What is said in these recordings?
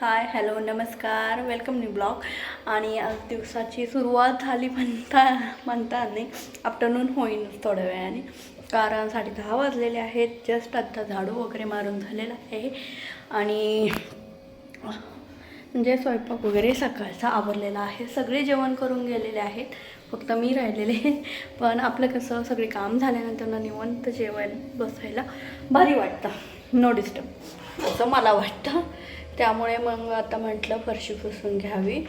हाय hello नमस्कार. Welcome new blog आणि आज दिवसाची सुरुवात झाली म्हणता म्हणता नाही आफ्टरनून होईल थोड्या वेळाने. कारण साडे दहा वाजलेले आहेत. जस्ट आत्ता झाडू वगैरे मारून झालेला आहे. आणि म्हणजे स्वयंपाक वगैरे सकाळचा आवरलेला आहे. सगळे जेवण करून गेलेले आहेत. फक्त मी राहिलेले. पण आपलं कसं सगळे काम झाल्यानंतर ना निवंत जेवण बसायला भारी वाटतं. नो डिस्टर्ब असं मला वाटतं. त्यामुळे मग आता म्हटलं फरशी पुसून घ्यावी.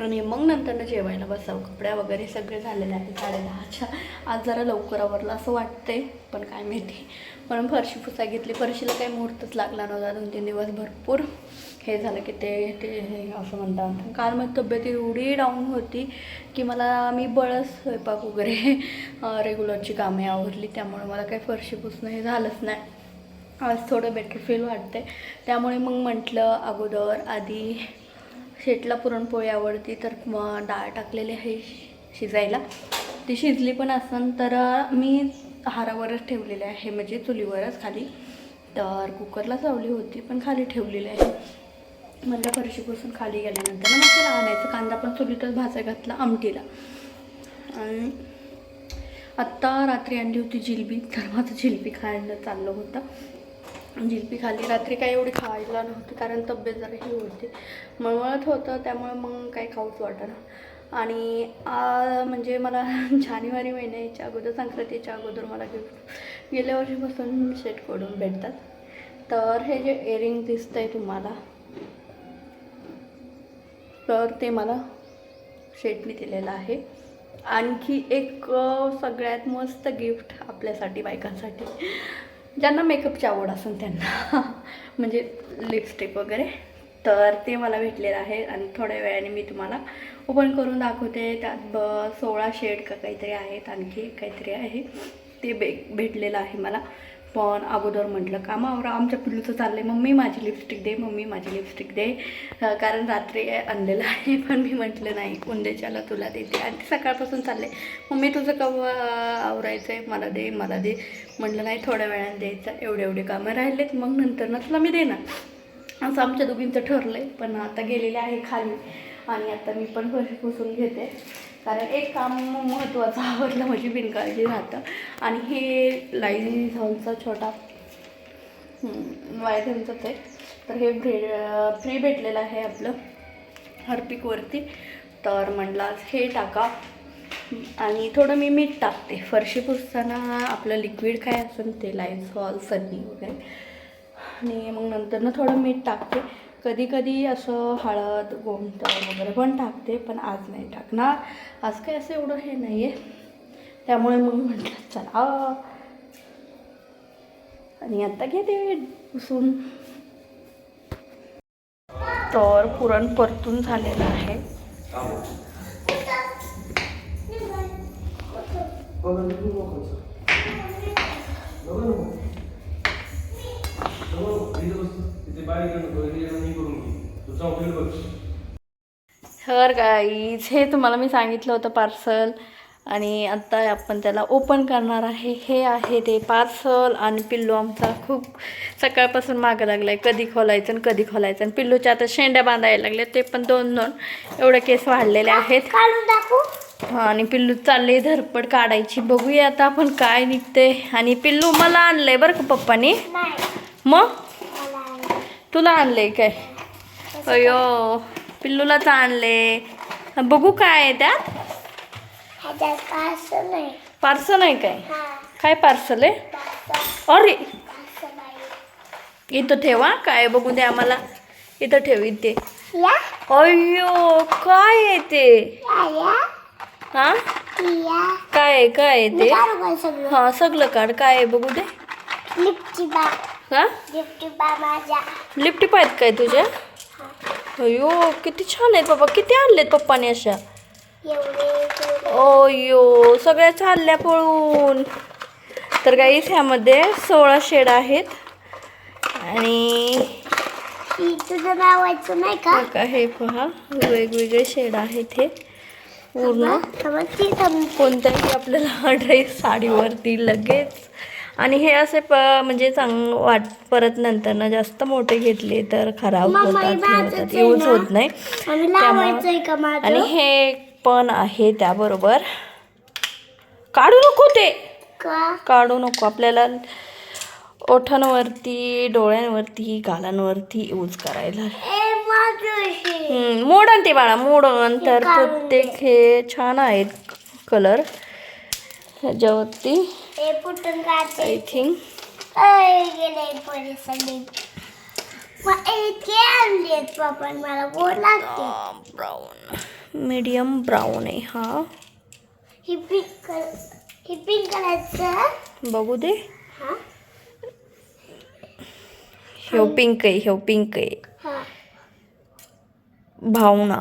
आणि मग नंतर जेवायला बसावं. कपड्या वगैरे सगळे झालेले आहेत साडेदहाच्या आज जरा लवकर आवरलं असं वाटतंय पण काय माहिती. म्हणून फरशी पुसा घेतली. फरशीला काही मुहूर्तच लागला नव्हता. दोन तीन दिवस भरपूर हे झालं की ते ते असं म्हणतात. काल माझी तब्येत एवढी डाऊन होती की मला मी बळच स्वयंपाक वगैरे रेग्युलरची कामे आवरली. त्यामुळे मला काही फरशी पुसणं हे झालंच नाही. आज थोडं बेटर फील वाटते त्यामुळे मग म्हटलं अगोदर आधी शेटला पुरणपोळी आवडती तर मग डाळ टाकलेली आहे शिजायला. ती शिजली पण असन तर मी हारावरच ठेवलेली आहे म्हणजे चुलीवरच खाली. तर कुकरला चावली होती पण खाली ठेवलेली आहे. म्हणलं फरशीपासून खाली गेल्यानंतर मग त्याला आणायचं. कांदा पण चुलीतच भाजा घातला आमटीला. आणि आत्ता रात्री आणली होती जिलबी तर माझं जिलबी खायला चाललं होतं. जिलपी खाली रात्री काही एवढी खायला नव्हती कारण तब्येत जरा ही होती. मळमळत होतं त्यामुळे मग काही खाऊच वाटणं आणि आ, म्हणजे मला जानेवारी महिन्याच्या अगोदर संक्रांतीच्या अगोदर मला गिफ्ट गेल्या वर्षीपासून शेटकडून भेटतात. तर हे जे इयरिंग दिसतं आहे तुम्हाला तर ते मला शेटने दिलेलं आहे. आणखी एक सगळ्यात मस्त गिफ्ट आपल्यासाठी बायकांसाठी. ज्यांना मेकअपची आवड असेल त्यांना. म्हणजे लिपस्टिक वगैरे. तर ते मला भेटलेलं आहे आणि थोड्या वेळाने मी तुम्हाला ओपन करून दाखवते. त्यात ब सोळा शेड का काहीतरी आहेत. आणखी काहीतरी आहे. ते बे भेटलेलं आहे मला. पण अगोदर म्हटलं कामावर आमच्या पिल्लूचं चाललं आहे मम्मी माझी लिपस्टिक दे मम्मी माझी लिपस्टिक दे. कारण रात्री आणलेलं आहे पण मी म्हटलं नाही उंदेच्याला तुला देते. आणि ते सकाळपासून चालले मम्मी तुझं कवा आवरायचं आहे मला दे मला दे. म्हटलं नाही थोड्या वेळाने द्यायचं एवढे एवढे कामं राहिलेत मग नंतर ना तुला मी देणार. असं आमच्या दोघींचं ठरलं आहे पण आता गेलेले आहे खाली. आणि आता मी पण घरी पुसून घेते. कारण एक काम महत्त्वाचं आवडलं म्हणजे बिनकाळजी राहतं. आणि हे लाईन छोटा वायझनचं ते तर हे फ्री फ्री भेटलेलं आहे आपलं हरपिकवरती. तर म्हणलं हे टाका. आणि थोडं मी मीठ टाकते. फरशी पुसताना आपलं लिक्विड काय असेल ते लायझॉल सन्नी वगैरे. आणि मग नंतर ना थोडं मीठ टाकते. कधीकधी असं हळद गोमतर वगैरे पण टाकते पण आज नाही टाकणार. आज काय असं एवढं हे नाही आहे त्यामुळे मग म्हटलं चला. आणि आता घेते उसून. तर पुरण परतून झालेलं आहे. तर गाईज हे तुम्हाला मी सांगितलं होतं पार्सल आणि आता आपण त्याला ओपन करणार आहे. हे आहे ते पार्सल आणि पिल्लू आमचा खूप सकाळपासून मागं लागला आहे कधी खोलायचं आणि कधी खोलायचं आणि पिल्लूच्या आता शेंड्या बांधायला लागल्या ते पण दोन दोन एवढे केस वाढलेले आहेत. हा आणि पिल्लू चालले धरपड काढायची. बघूया आता आपण काय निघते आणि पिल्लू मला आणलंय बरं का पप्पानी? मग. तुला आणलंय काय? अयो पिल्लूलाच आणले. बघू काय आहे त्यात? पार्सल आहे. काय? हा. काय पार्सल आहे? अरे. इथं ठेवा काय बघू दे आम्हाला. इथं ठेव इथे अयो काय आहे ते? या या. हा? काय काय आहे मी ते काढू का सगळं? हा सगळं काढ. काय आहे बघू दे. लिपची बा हा? लिपची बा माझ्या. आहेत काय तुझ्या? अयो किती छान आहेत बाबा. किती आणलेत पप्पाने अशा. अयो सगळ्या चालल्या पळून. तर गाईस ह्यामध्ये सोळा शेड आहेत. आणि तुझं नाव व्हायचं नाही का? हे पहा वेगवेगळे शेड आहेत हे. पूर्ण. कोणत्याही आपल्याला ड्रेस साडीवरती लगेच आणि हे असे प म्हणजे चांग वाट परत नंतर ना जास्त मोठे घेतले तर खराब होतात यूज? होत नाही. माझं? आणि हे पण आहे त्याबरोबर. काढू नको ते. काढू नको. आपल्याला ओठांवरती डोळ्यांवरती गालांवरती यूज करायला. मोडन ते बाळा मोडन. तर प्रत्येक हे छान आहेत कलर ह्याच्यावरती हे फुटून आय थिंक मला गोड लागते. ब्राऊन मीडियम ब्राऊन आहे हा. ही पिंक कलर ही पिंक कलरचं बघू दे. हा. ह्यो पिंक आहे ह्यो पिंक आहे. हा. भावना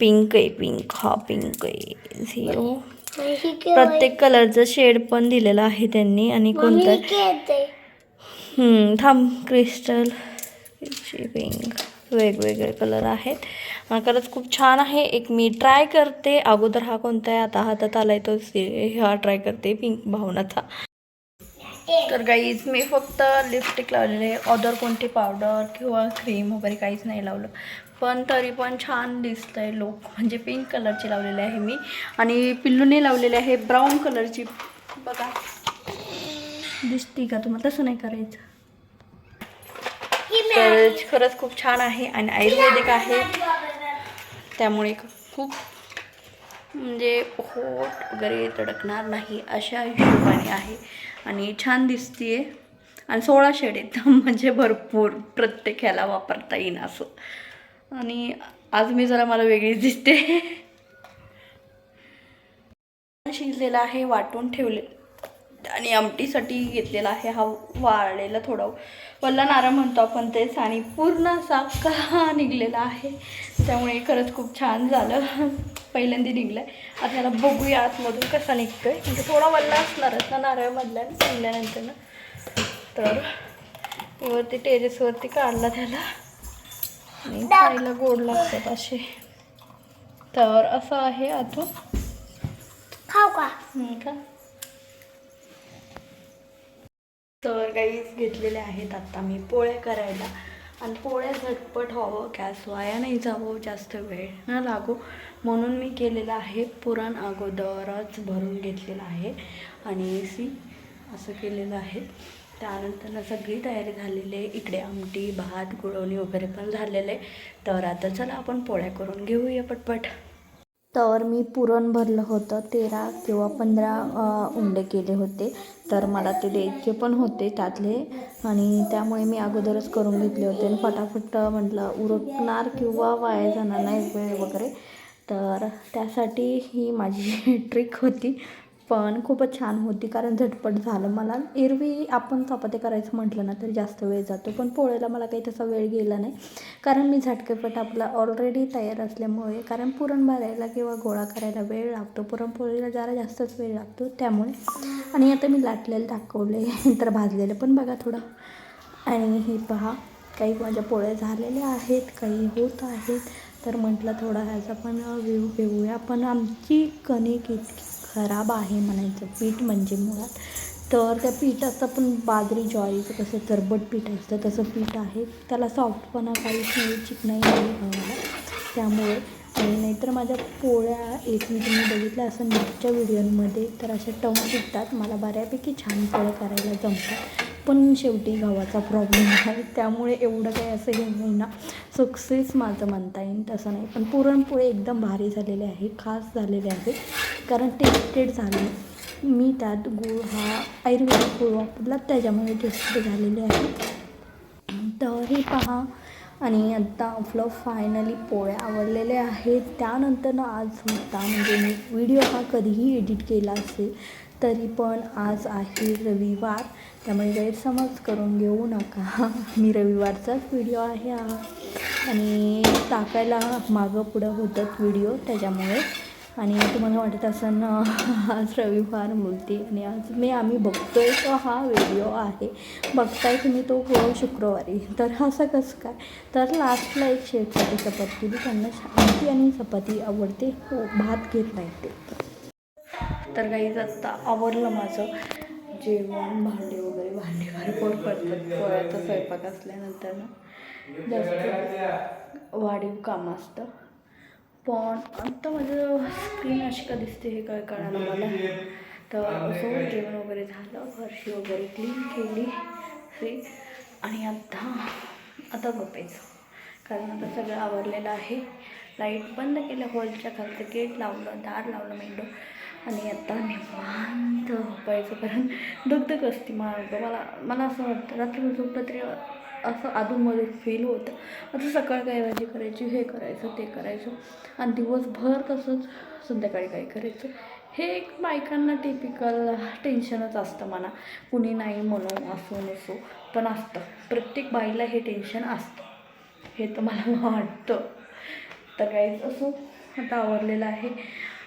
पिंक आहे पिंक हा पिंक आहे झिरो प्रत्येक कलरचं शेड पण दिलेलं आहे त्यांनी आणि कोणतं? थांब क्रिस्टल पिंक वेगवेगळे कलर आहेत. खरंच खूप छान आहे. एक मी ट्राय करते. अगोदर हा कोणता आहे? आता हातात आलाय तो हा ट्राय करते पिंक भावनाचा. तर गाईज मी फक्त लिपस्टिक लावलेले आहे. अदर कोणती पावडर किंवा क्रीम वगैरे काहीच नाही लावलं. पण तरी पण छान दिसतं आहे लोक म्हणजे पिंक कलरची लावलेली आहे मी. आणि पिल्लूने लावलेले आहे ब्राऊन कलरची बघा. दिसती का तुम्हाला? तसं नाही करायचं. तर खरंच खूप छान आहे आणि आयुर्वेदिक आहे. त्यामुळे खूप म्हणजे होट वगैरे तडकणार नाही अशा हिशोबाने आहे. आणि छान दिसतीये. आणि सोळा शेड आहेत. म्हणजे भरपूर. प्रत्येक ह्याला वापरता येईन असं. आणि आज मी जरा मला वेगळीच दिसते. शिजलेला आहे वाटून ठेवले. आणि आमटीसाठी घेतलेला आहे हा वाळलेला थोडा. वल्ला नारळ म्हणतो आपण तेच आणि पूर्ण असा का निघलेला आहे. त्यामुळे खरंच खूप छान झालं. पहिल्यांदा निघलं आहे आता याला बघूया आतमधून कसा निघतोय. म्हणजे थोडा वल्ला असणारच ना नारळमधला निघल्यानंतर ना. तर वरती टेरेसवरती काढला त्याला. आणि खायला गोड लागतात असे. तर असं आहे आतून खाऊ का? का? तर गाईच घेतलेले आहेत आता मी पोळ्या करायला. आणि पोळ्या झटपट व्हावं गॅस वाया नाही जावं जास्त वेळ न लागो. म्हणून मी केलेलं आहे पुरण अगोदरच भरून घेतलेलं आहे. आणि सी असं केलेलं आहे. त्यानंतर ना सगळी तयारी झालेली आहे. इकडे आमटी भात गुळवणी वगैरे पण झालेलं आहे. तर आता चला आपण पोळ्या करून घेऊया पटपट. तर मी पुरण भरलं होतं तेरा किंवा पंधरा उंडे केले होते. तर मला ते द्यायचे पण होते त्यातले. आणि त्यामुळे मी अगोदरच करून घेतले होते. आणि फटाफट म्हटलं उरकणार किंवा वाया जाणार नाही वेळ वगैरे. तर त्यासाठी ही माझी ट्रिक होती. पण खूपच छान होती कारण झटपट झालं मला. एरवी आपण चपाती करायचं म्हटलं ना तर जास्त वेळ जातो. पण पोळ्याला मला काही तसा वेळ गेला नाही. कारण मी झटकेपट आपला ऑलरेडी तयार असल्यामुळे कारण पुरण भरायला किंवा गोळा करायला वेळ लागतो. पुरणपोळीला जरा जास्तच वेळ लागतो त्यामुळे. आणि आता मी लाटलेलं दाखवले तर भाजलेलं. पण बघा थोडं. आणि हे पहा काही माझ्या पोळ्या झालेल्या आहेत काही होत आहेत. तर म्हटलं थोडा ह्याचा पण व्ह्यू घेऊया. पण आमची कणिक इतकी खराब आहे म्हणायचं पीठ म्हणजे मुळात. तर त्या पिठाचं पण बाजरी ज्वारीचं कसं चरबट पीठ असतं तसं पीठ आहे. त्याला सॉफ्टपणा काहीच नाही चिकनाई नाही गव्हाला त्यामुळे आणि नाहीतर माझ्या पोळ्या एक मी तुम्ही बघितलं असं मागच्या व्हिडिओमध्ये तर अशा टम फुटतात मला बऱ्यापैकी छान पोळ्या करायला जमतात. पण शेवटी गव्हाचा प्रॉब्लेम आहे. त्यामुळे एवढं काही असं हे नाही ना. सक्सेस माझं म्हणता येईल तसं नाही. पण पुरणपोळी एकदम भारी झालेले आहे. खास झालेले आहे. कारण टेस्टेड झाले. मी त्यात गूळ हा आयुर्वेदिक गूळ वापरला. त्याच्यामुळे टेस्टेड झालेले आहे. तर हे पहा. आणि आत्ता आपलं फायनली पोळ्या आवडलेल्या आहेत. त्यानंतर ना आज होता म्हणजे मी व्हिडिओ हा कधीही एडिट केला असेल. तरी पण आज आहे रविवार त्यामुळे गैरसमज करून घेऊ नका. मी रविवारचाच व्हिडिओ आहे हा. आणि टाकायला मागं पुढं होतात व्हिडिओ त्याच्यामुळे. आणि तुम्हाला वाटत असं ना आज रविवार बोलते आणि आज मी आम्ही बघतोय तो हा व्हिडिओ आहे? बघताय तुम्ही तो हो शुक्रवारी. तर असं कसं काय? तर लास्टला एक शेवटसाठी चपाती केली त्यांना शांती आणि चपाती आवडते. हो भात घेत नाही ते तर काही आत्ता आवरलं माझं जेवण भांडे वगैरे रिपोर्ट पडतात पोळ्याचा स्वयंपाक असल्यानंतर ना. जास्त वाढीव काम असतं. पण आता माझं स्क्रीन अशी का दिसते हे काय कळणार मला. तर असं जेवण वगैरे झालं फरशी वगैरे क्लीन केली फ्री आणि आत्ता आता झोपायचं. कारण आता सगळं आवरलेलं आहे. लाइट बंद केलं हॉलच्या खालचं गेट लावलं दार लावलं मेंडो आणि आता निवांत झोपायचं कारण दगदग असते मार्ग मला मला असं वाटतं रात्री झोपलं तरी असं अधूनमधून फील होतं. आता सकाळ काय भाजी करायची हे करायचं ते करायचं. आणि दिवसभर तसंच संध्याकाळी काय करायचं. हे एक बायकांना टिपिकल टेन्शनच असतं म्हणा. कुणी नाही म्हणून असो नसो पण असतं. प्रत्येक बाईला हे टेन्शन असतं. हे तर मला वाटतं. तर काहीच असो आता आवरलेलं आहे.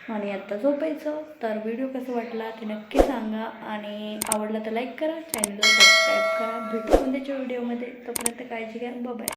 आणि आत्ता झोपायचं. तर व्हिडिओ कसा वाटला ते नक्की सांगा. आणि आवडला तर लाईक करा चॅनलला सबस्क्राईब करा. भेटू उद्याच्या व्हिडिओमध्ये तोपर्यंत काळजी घ्या. बाय